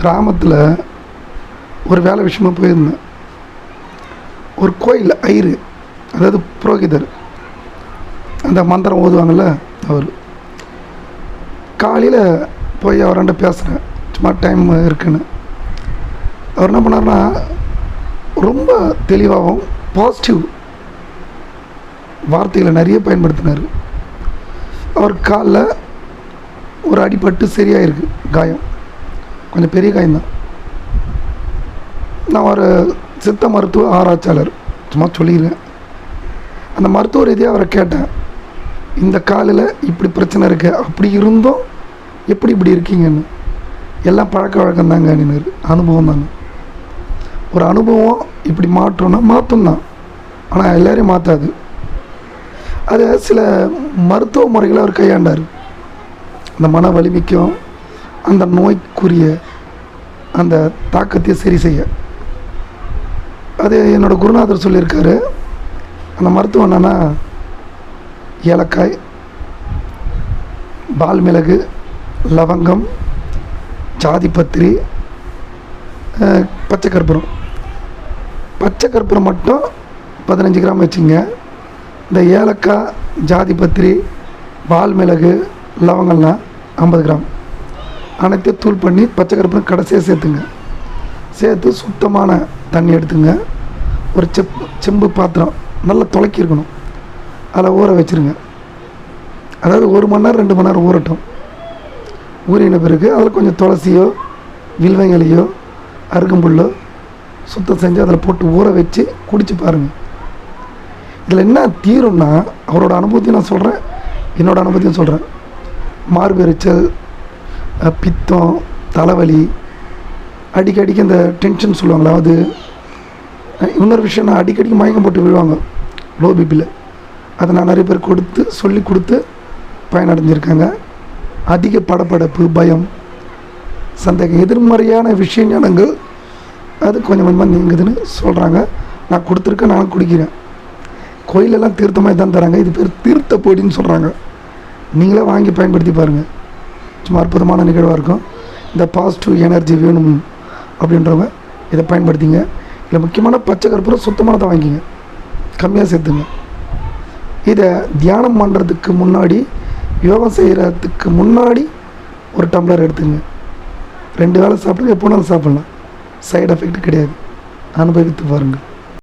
கிராமத்தில் ஒரு வேலை விஷயமா போயிருந்தேன். ஒரு கோயில் ஐயரு அதாவது புரோகிதர் அந்த மந்திரம் ஓதுவாங்கள்ல அவர். காலையில் போய் அவராண்ட பேசுகிறேன் சும்மா டைம் இருக்குன்னு. அவர் என்ன பண்ணார்னா ரொம்ப தெளிவாகவும் பாசிட்டிவ் வார்த்தைகளை நிறைய பயன்படுத்தினார். அவர் காலில் ஒரு அடிபட்டு சரியாயிருக்கு காயம். கொஞ்சம் பெரிய காயம் தான். நான் ஒரு சித்த மருத்துவ ஆராய்ச்சியாளர் சும்மா சொல்லிடுறேன் அந்த மருத்துவ ரீதியாக அவரை கேட்டேன். இந்த காலில் இப்படி பிரச்சனை இருக்குது அப்படி இருந்தும் எப்படி இப்படி இருக்கீங்கன்னு. எல்லாம் பழக்க வழக்கம் தாங்க அப்படின்னாரு. அனுபவம் தாங்க. ஒரு அனுபவம் இப்படி மாற்றோன்னா மாற்றும் தான். ஆனால் எல்லோரையும் மாற்றாது அது சில மருத்துவ முறைகளை அவர் கையாண்டார். அந்த மன வலிமைக்கும் அந்த நோய்க்குரிய அந்த தாக்கத்தை சரி செய்ய. அது என்னோடய குருநாதர் சொல்லியிருக்காரு. அந்த மருத்துவம் என்னென்னா ஏலக்காய் பால் மிளகு லவங்கம் ஜாதிபத்திரி பச்சை கற்பூரம். பச்சை கற்பூரம் மட்டும் பதினஞ்சு கிராம் வச்சுங்க. இந்த ஏலக்காய் ஜாதிபத்திரி பால் மிளகு லவங்கம்லாம் ஐம்பது கிராம். அனைத்தையும் தூள் பண்ணி பச்சை கற்பூரம் கடைசியாக சேர்த்துங்க. சேர்த்து சுத்தமான தண்ணி எடுத்துங்க. ஒரு செப் செம்பு பாத்திரம் நல்லா துளக்கி இருக்கணும். அதில் ஊற வச்சுருங்க. அதாவது ஒரு மணி நேரம் ரெண்டு மணி நேரம் ஊறட்டும். ஊறின பிறகு அதில் கொஞ்சம் துளசியோ வில்வங்கலையோ அருகம்புல்லோ சுத்தம் செஞ்சு அதில் போட்டு ஊற வச்சு குடிச்சு பாருங்கள் இதில் என்ன தீரும்னா அவரோட அனுபவத்தையும் நான் சொல்கிறேன் என்னோடய அனுபவத்தையும் சொல்கிறேன் மார்பெரிச்சல் பித்தம் தலைவலி அடிக்கடிக்கு இந்த டென்ஷன் சொல்லுவாங்களா அது இன்னொரு விஷயம் நான் அடிக்கடிக்கு மயக்கம் போட்டு விழுவாங்க லோ. பிபியில் அதை நான் நிறைய பேர் கொடுத்து சொல்லி கொடுத்து பயனடைஞ்சிருக்காங்க. அதிக படபடப்பு பயம் சந்தேகம் எதிர்மறையான விஷய ஞானங்கள் அது கொஞ்சம் கொஞ்சமாக நீங்குதுன்னு சொல்கிறாங்க நான் கொடுத்துருக்கேன் நான் குடிக்கிறேன். கோயிலெல்லாம் தீர்த்தமாக தான் தராங்க இது பேர் தீர்த்த பொடின்னு சொல்கிறாங்க நீங்களே வாங்கி பயன்படுத்தி பாருங்கள் சும்மா அற்புதமான நிகழ்வாக இருக்கும். இந்த பாசிட்டிவ் எனர்ஜி வேணும் அப்படின்றவங்க இதை பயன்படுத்திங்க. இதில் முக்கியமான பச்சை கற்பூரம் சுத்தமானதை வாங்கிங்க. கம்மியாக சேர்த்துங்க. இதை தியானம் பண்ணுறதுக்கு முன்னாடி யோகம் செய்கிறதுக்கு முன்னாடி ஒரு டம்ளர் எடுத்துங்க. ரெண்டு வேளை சாப்பிட்டு எப்போனாலும் சாப்பிட்லாம். சைடு எஃபெக்ட் கிடையாது. அனுபவித்து பாருங்கள்.